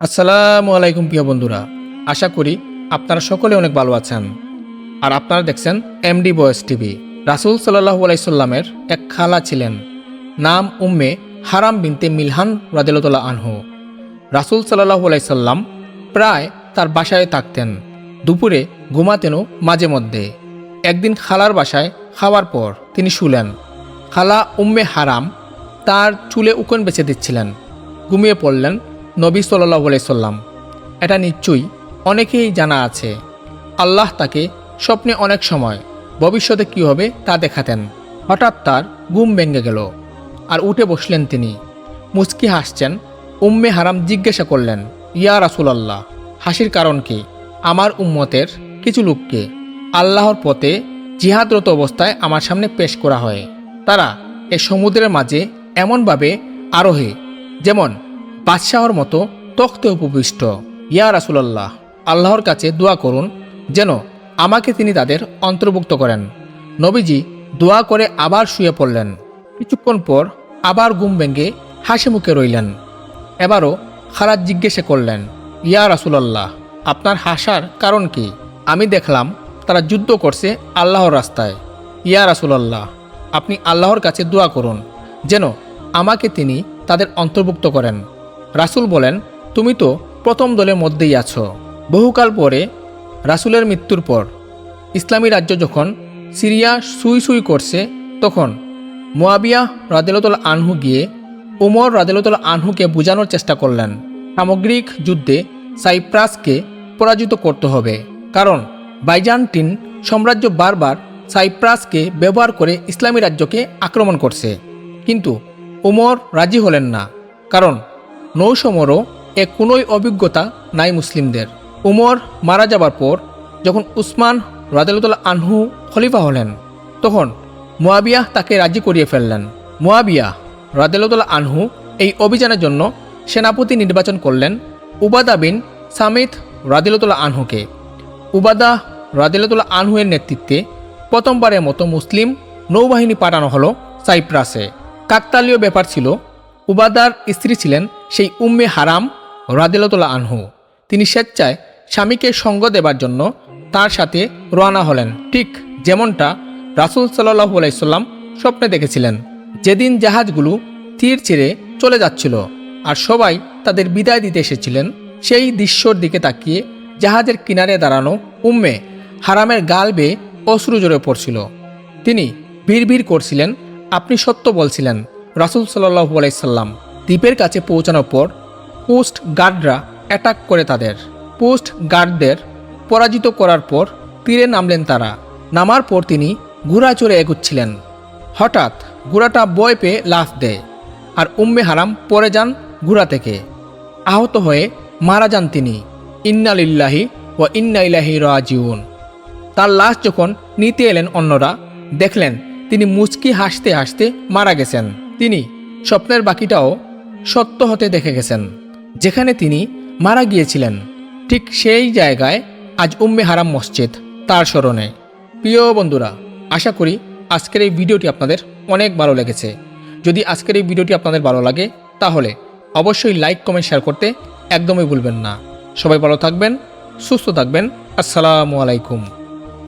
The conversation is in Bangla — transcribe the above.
আসসালামু আলাইকুম প্রিয় বন্ধুরা। আশা করি আপনারা সকলে অনেক ভালো আছেন। আর আপনারা দেখছেন এমডি বয়েস টিভি রাসুল সাল্লাহু আলাইসাল্লামের এক খালা ছিলেন। নাম উম্মে হারাম বিনতে মিলহান রাদিলতলা আনহু। রাসুল সাল্লাহু আলাইসাল্লাম প্রায় তার বাসায় থাকতেন। দুপুরে ঘুমাতেনও মাঝে মধ্যে। একদিন খালার বাসায় খাওয়ার পর তিনি শুলেন। খালা উম্মে হারাম তার চুলে উকন বেছে দিচ্ছিলেন। ঘুমিয়ে পড়লেন নবী সাল্লাহ সাল্লাম। এটা নিশ্চয়ই অনেকেই জানা আছে। আল্লাহ তাকে স্বপ্নে অনেক সময়, ভবিষ্যতে কী হবে তা দেখাতেন। হঠাৎ তার গুম ভেঙে গেল আর উঠে বসলেন তিনি। মুচকি হাসছেন, উম্মে হারাম জিজ্ঞাসা করলেন, ইয়া রাসুলাল্লাহ, হাসির কারণ কি? আমার উম্মতের কিছু লোককে আল্লাহর পথে জিহাদরত অবস্থায় আমার সামনে পেশ করা হয়। তারা এ সমুদ্রের মাঝে এমনভাবে আরোহে, যেমন বাদশাহর মতো তখ্তে উপবিষ্ট। ইয়া রাসুলাল্লাহ, আল্লাহর কাছে দোয়া করুন যেন আমাকে তিনি তাদের অন্তর্ভুক্ত করেন। নবীজি দোয়া করে আবার শুয়ে পড়লেন। কিছুক্ষণ পর আবার ঘুম ভেঙে হাসি মুখে রইলেন। এবারও খারাজ জিজ্ঞেসে করলেন, ইয়া রাসুলাল্লাহ, আপনার হাসার কারণ কি? আমি দেখলাম তারা যুদ্ধ করছে আল্লাহর রাস্তায়। ইয়া রাসুলাল্লাহ, আপনি আল্লাহর কাছে দোয়া করুন যেন আমাকে তিনি তাদের অন্তর্ভুক্ত করেন। রাসুল বলেন, তুমি তো প্রথম দলের মধ্যেই আছো। বহুকাল পরে রাসুলের মৃত্যুর পর ইসলামী রাজ্য যখন সিরিয়া সুই সুই করছে, তখন মোয়াবিয়া রাদেলতল আনহু গিয়ে উমর রাদেলতল আনহুকে বোঝানোর চেষ্টা করলেন। সামগ্রিক যুদ্ধে সাইপ্রাসকে পরাজিত করতে হবে, কারণ বাইজান্টিন সাম্রাজ্য বারবার সাইপ্রাসকে ব্যবহার করে ইসলামী রাজ্যকে আক্রমণ করছে। কিন্তু উমর রাজি হলেন না, কারণ নৌসমরও এ কোনোই অভিজ্ঞতা নাই মুসলিমদের। উমর মারা যাবার পর যখন উসমান রাদেলুল্লাহ আনহু খলিফা হলেন, তখন মোয়াবিয়া তাকে রাজি করিয়ে ফেললেন। মোয়াবিয়া রাদেলুল্লাহ আনহু এই অভিযানের জন্য সেনাপতি নির্বাচন করলেন উবাদা বিন সামিত রাদিলতুল্লাহ আনহুকে। উবাদা রাদিলতুল্লাহ আনহুয়ের নেতৃত্বে প্রথমবারের মতো মুসলিম নৌবাহিনী পাঠানো হলো সাইপ্রাসে। কাকতালীয় ব্যাপার ছিল উবাদার স্ত্রী ছিলেন সেই উম্মে হারাম রাদিলতুল্লাহ আনহু। তিনি স্বেচ্ছায় স্বামীকে সঙ্গ দেবার জন্য তার সাথে রওনা হলেন। ঠিক যেমনটা রাসুল সাল্লাহ আলাইসাল্লাম স্বপ্নে দেখেছিলেন। যেদিন জাহাজগুলো তীর ছেড়ে চলে যাচ্ছিল আর সবাই তাদের বিদায় দিতে এসেছিলেন, সেই দৃশ্যর দিকে তাকিয়ে জাহাজের কিনারে দাঁড়ানো উম্মে হারামের গাল বেয়ে অশ্রু জোরে পড়ছিল। তিনি ভিড় করছিলেন, আপনি সত্য বলছিলেন রাসুল সাল্লাহু আলাইসাল্লাম দ্বীপের কাছে পৌঁছানোর পর পোস্ট গার্ডরা অ্যাটাক করে তাদের। পোস্ট গার্ডদের পরাজিত করার পর তীরে নামলেন তারা। নামার পর তিনি ঘোড়া চড়ে এগুচ্ছিলেন। হঠাৎ ঘোড়াটা বয় পেয়ে লাফ দেয় আর উম্মে হারাম পরে যান ঘোড়া থেকে। আহত হয়ে মারা যান তিনি। ইন্নালিল্লাহি ও ইন্না ইলাহি রাজিউন। তার লাশ যখন নিতে এলেন অন্যরা, দেখলেন তিনি মুচকি হাসতে হাসতে মারা গেছেন। তিনি স্বপ্নের বাকিটাও সত্য হতে দেখে গেছেন, যেখানে তিনি মারা গিয়েছিলেন। ঠিক সেই জায়গায় আজ উম্মে হারাম মসজিদ তার স্মরণে। প্রিয় বন্ধুরা, আশা করি আজকের এই ভিডিওটি আপনাদের অনেক ভালো লেগেছে। যদি আজকের এই ভিডিওটি আপনাদের ভালো লাগে, তাহলে অবশ্যই লাইক, কমেন্ট, শেয়ার করতে একদমই ভুলবেন না। সবাই ভালো থাকবেন, সুস্থ থাকবেন। আসসালামু আলাইকুম।